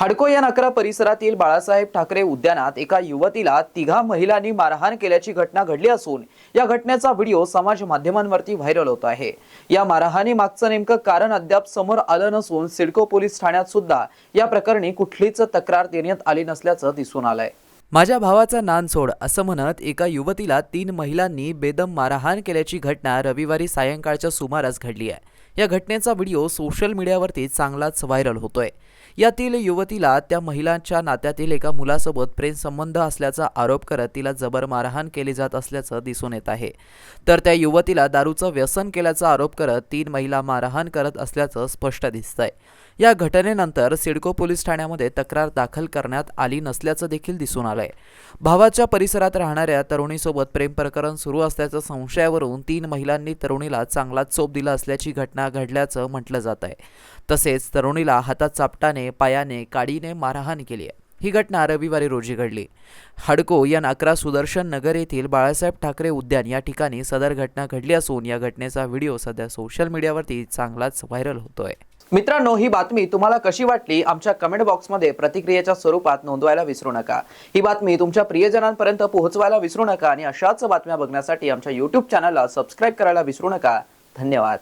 हडको या नकरा परिसरातील बाळासाहेब ठाकरे उद्यानात एका युवतीला तिघा महिलांनी मारहाण केल्याची घटना घडली असून या घटनेचा व्हिडिओ समाज माध्यमांवरती व्हायरल होत आहे. या मारहाणी मागचं नेमकं कारण अद्याप समोर आलं नसून सिडको पोलीस ठाण्यात सुद्धा या प्रकरणी कुठलीच तक्रार देण्यात आली नसल्याचं दिसून आलंय. माझ्या भावाचा नान सोड असं म्हणत एका युवतीला तीन महिलांनी बेदम मारहाण केल्याची घटना रविवारी सायंकाळच्या सुमारास घडली आहे. या घटनेचा व्हिडिओ सोशल मीडियावरती चांगलाच व्हायरल होतोय. यातील युवतीला त्या महिलांच्या नात्यातील एका मुलासोबत प्रेमसंबंध असल्याचा आरोप करत तिला जबर मारहाण केली जात असल्याचं दिसून येत आहे. तर त्या युवतीला दारूचं व्यसन केल्याचा आरोप करत तीन महिला मारहाण करत असल्याचं स्पष्ट दिसतंय. या घटनेनंतर सिडको पोलीस ठाण्यामध्ये तक्रार दाखल करण्यात आली नसल्याचं देखील दिसून आलं. आलंय भावाच्या परिसरात राहणाऱ्या तरुणीसोबत प्रेम प्रकरण सुरू असल्याच्या संशयावरून तीन महिलांनी तरुणीला चांगला चोप दिला असल्याची घटना घडल्याचं म्हटलं जात आहे. तसेच तरुणीला हातात चापटाने पायाने काडीने मारहाण केली आहे. ही घटना रविवारी रोजी घडली. हडको या नाकरा सुदर्शन नगर येथील बाळासाहेब ठाकरे उद्यान या ठिकाणी सदर घटना घडली असून या घटनेचा व्हिडिओ सध्या सोशल मीडियावरती चांगलाच व्हायरल होतोय. मित्रांनो ही बातमी तुम्हाला कशी वाटली? आमच्या कमेंट बॉक्समध्ये प्रतिक्रियेच्या स्वरूपात नोंदवायला विसरू नका. ही बातमी तुमच्या प्रियजनांपर्यंत पोहोचवायला विसरू नका आणि अशाच बातम्या बघण्यासाठी आमच्या युट्यूब चॅनलला सबस्क्राईब करायला विसरू नका. धन्यवाद.